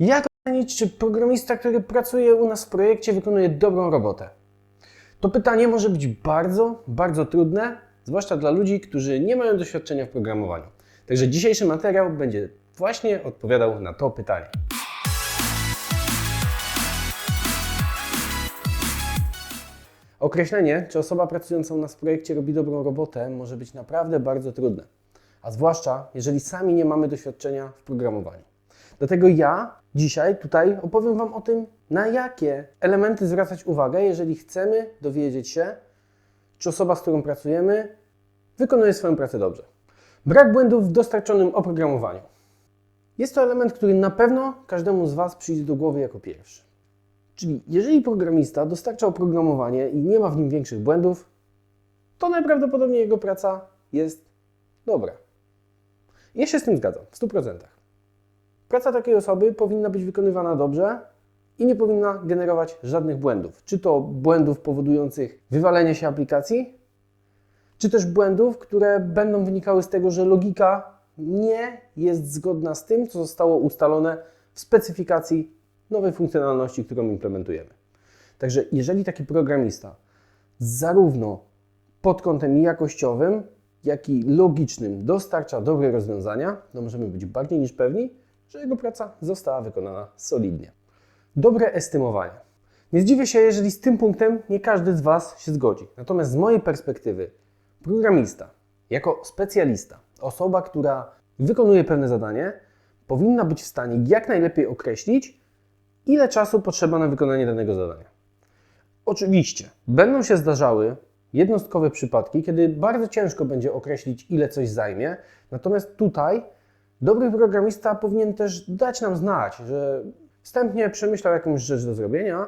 Jak ocenić, czy programista, który pracuje u nas w projekcie, wykonuje dobrą robotę? To pytanie może być bardzo, bardzo trudne, zwłaszcza dla ludzi, którzy nie mają doświadczenia w programowaniu. Także dzisiejszy materiał będzie właśnie odpowiadał na to pytanie. Określenie, czy osoba pracująca u nas w projekcie robi dobrą robotę, może być naprawdę bardzo trudne, a zwłaszcza jeżeli sami nie mamy doświadczenia w programowaniu. Dlatego ja dzisiaj tutaj opowiem Wam o tym, na jakie elementy zwracać uwagę, jeżeli chcemy dowiedzieć się, czy osoba, z którą pracujemy, wykonuje swoją pracę dobrze. Brak błędów w dostarczonym oprogramowaniu. Jest to element, który na pewno każdemu z Was przyjdzie do głowy jako pierwszy. Czyli jeżeli programista dostarcza oprogramowanie i nie ma w nim większych błędów, to najprawdopodobniej jego praca jest dobra. Ja się z tym zgadzam w 100%. Praca takiej osoby powinna być wykonywana dobrze i nie powinna generować żadnych błędów. Czy to błędów powodujących wywalenie się aplikacji, czy też błędów, które będą wynikały z tego, że logika nie jest zgodna z tym, co zostało ustalone w specyfikacji nowej funkcjonalności, którą implementujemy. Także jeżeli taki programista zarówno pod kątem jakościowym, jak i logicznym dostarcza dobre rozwiązania, to możemy być bardziej niż pewni, że jego praca została wykonana solidnie. Dobre estymowanie. Nie zdziwię się, jeżeli z tym punktem nie każdy z Was się zgodzi. Natomiast z mojej perspektywy, programista, jako specjalista, osoba, która wykonuje pewne zadanie, powinna być w stanie jak najlepiej określić, ile czasu potrzeba na wykonanie danego zadania. Oczywiście, będą się zdarzały jednostkowe przypadki, kiedy bardzo ciężko będzie określić, ile coś zajmie, natomiast tutaj dobry programista powinien też dać nam znać, że wstępnie przemyślał jakąś rzecz do zrobienia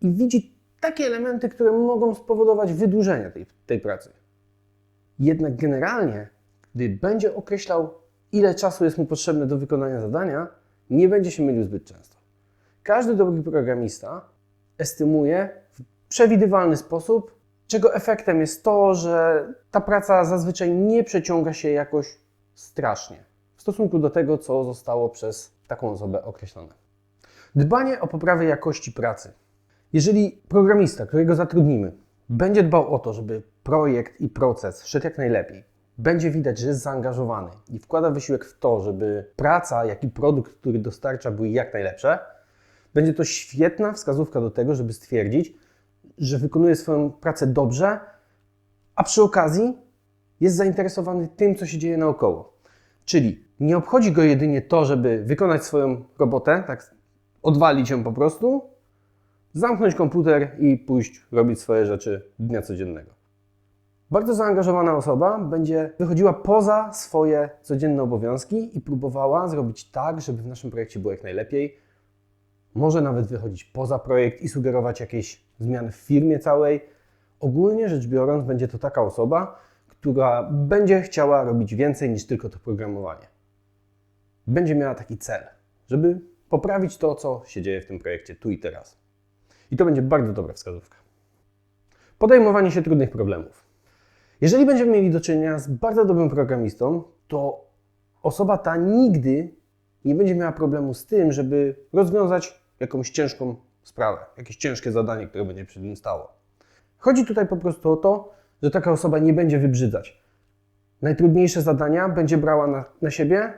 i widzi takie elementy, które mogą spowodować wydłużenie tej, tej pracy. Jednak generalnie, gdy będzie określał, ile czasu jest mu potrzebne do wykonania zadania, nie będzie się mylił zbyt często. Każdy dobry programista estymuje w przewidywalny sposób, czego efektem jest to, że ta praca zazwyczaj nie przeciąga się jakoś strasznie stosunku do tego, co zostało przez taką osobę określone. Dbanie o poprawę jakości pracy. Jeżeli programista, którego zatrudnimy, będzie dbał o to, żeby projekt i proces szedł jak najlepiej, będzie widać, że jest zaangażowany i wkłada wysiłek w to, żeby praca, jak i produkt, który dostarcza, były jak najlepsze, będzie to świetna wskazówka do tego, żeby stwierdzić, że wykonuje swoją pracę dobrze, a przy okazji jest zainteresowany tym, co się dzieje naokoło. Czyli nie obchodzi go jedynie to, żeby wykonać swoją robotę, tak odwalić ją po prostu, zamknąć komputer i pójść robić swoje rzeczy dnia codziennego. Bardzo zaangażowana osoba będzie wychodziła poza swoje codzienne obowiązki i próbowała zrobić tak, żeby w naszym projekcie było jak najlepiej. Może nawet wychodzić poza projekt i sugerować jakieś zmiany w firmie całej. Ogólnie rzecz biorąc, będzie to taka osoba, która będzie chciała robić więcej niż tylko to programowanie. Będzie miała taki cel, żeby poprawić to, co się dzieje w tym projekcie tu i teraz. I to będzie bardzo dobra wskazówka. Podejmowanie się trudnych problemów. Jeżeli będziemy mieli do czynienia z bardzo dobrym programistą, to osoba ta nigdy nie będzie miała problemu z tym, żeby rozwiązać jakąś ciężką sprawę, jakieś ciężkie zadanie, które będzie przed nim stało. Chodzi tutaj po prostu o to, że taka osoba nie będzie wybrzydzać. Najtrudniejsze zadania będzie brała na, na siebie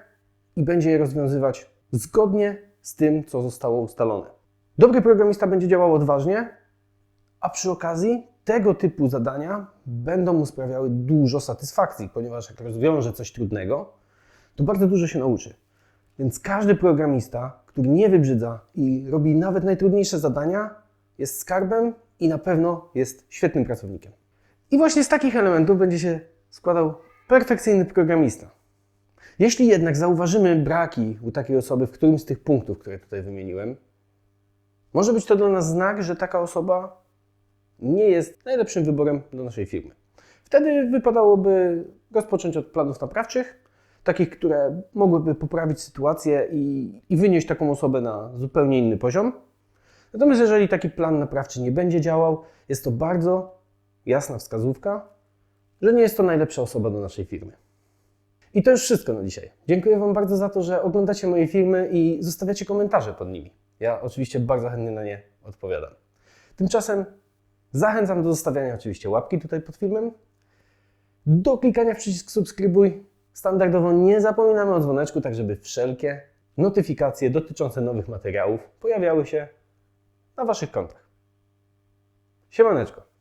i będzie je rozwiązywać zgodnie z tym, co zostało ustalone. Dobry programista będzie działał odważnie, a przy okazji tego typu zadania będą mu sprawiały dużo satysfakcji, ponieważ jak rozwiąże coś trudnego, to bardzo dużo się nauczy. Więc każdy programista, który nie wybrzydza i robi nawet najtrudniejsze zadania, jest skarbem i na pewno jest świetnym pracownikiem. I właśnie z takich elementów będzie się składał perfekcyjny programista. Jeśli jednak zauważymy braki u takiej osoby w którymś z tych punktów, które tutaj wymieniłem, może być to dla nas znak, że taka osoba nie jest najlepszym wyborem do naszej firmy. Wtedy wypadałoby rozpocząć od planów naprawczych, takich, które mogłyby poprawić sytuację i, i wynieść taką osobę na zupełnie inny poziom. Natomiast jeżeli taki plan naprawczy nie będzie działał, jest to bardzo jasna wskazówka, że nie jest to najlepsza osoba do naszej firmy. I to już wszystko na dzisiaj. Dziękuję Wam bardzo za to, że oglądacie moje filmy i zostawiacie komentarze pod nimi. Ja oczywiście bardzo chętnie na nie odpowiadam. Tymczasem zachęcam do zostawiania oczywiście łapki tutaj pod filmem, do klikania w przycisk subskrybuj. Standardowo nie zapominamy o dzwoneczku, tak żeby wszelkie notyfikacje dotyczące nowych materiałów pojawiały się na Waszych kontach. Siemaneczko.